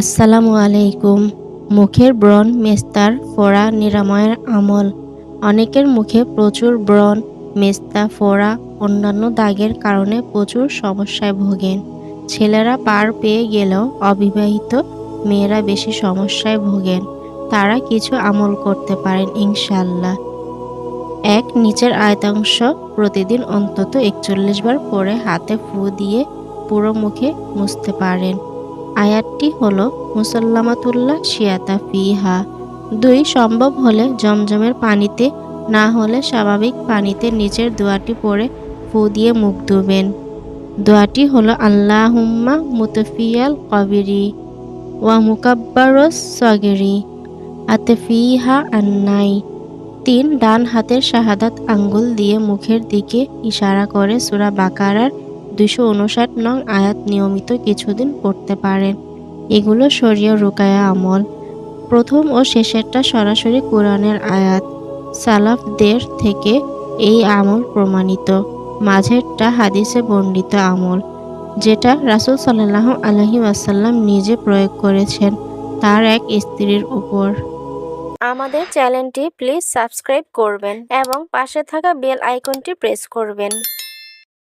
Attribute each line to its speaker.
Speaker 1: আসসালামু আলাইকুম। মুখের ব্রণ মেস্তার ফোড়া নিরাময়ের আমল। অনেকের মুখে প্রচুর ব্রণ, মেস্তা, ফোড়া, অন্যান্য দাগের কারণে প্রচুর সমস্যায় ভোগেন। ছেলেরা পার পেয়ে গেলেও অবিবাহিত মেয়েরা বেশি সমস্যায় ভোগেন। তারা কিছু আমল করতে পারেন ইনশাল্লাহ এক, নিচের আয়তাংশ প্রতিদিন অন্তত একচল্লিশ বার পরে হাতে ফু দিয়ে পুরো মুখে মুছতে পারেন। আয়াতটি হলো, মুসাল্লামাতুল্লাহ শিয়াতা ফিহা। দুই, সম্ভব হলে জমজমের পানিতে, না হলে স্বাভাবিক পানিতে নিচের দোয়াটি পরে ফু দিয়ে মুখ ধুবেন। দোয়াটি হলো, আল্লাহুম্মা মুতফিয়াল কবিরি ওয়া মুকাব্বারস সগেরি আতফিহা আন্নাই। তিন, ডান হাতের শাহাদাত আঙ্গুল দিয়ে মুখের দিকে ইশারা করে সুরা বাকারার দুইশো উনষাট নং আয়াত নিয়মিত কিছুদিন পড়তে পারেন। এগুলো শরীয় রোকায়া আমল। প্রথম ও শেষেরটা সরাসরি কোরআনের আয়াত। সালাফদের থেকে এই আমল প্রমাণিত। মাঝেরটা হাদিসে বর্ণিত আমল, যেটা রাসুল সাল্লাহ আলহি ওয়াসাল্লাম নিজে প্রয়োগ করেছেন তার এক স্ত্রীর উপর।
Speaker 2: আমাদের চ্যানেলটি প্লিজ সাবস্ক্রাইব করবেন এবং পাশে থাকা বেল আইকনটি প্রেস করবেন।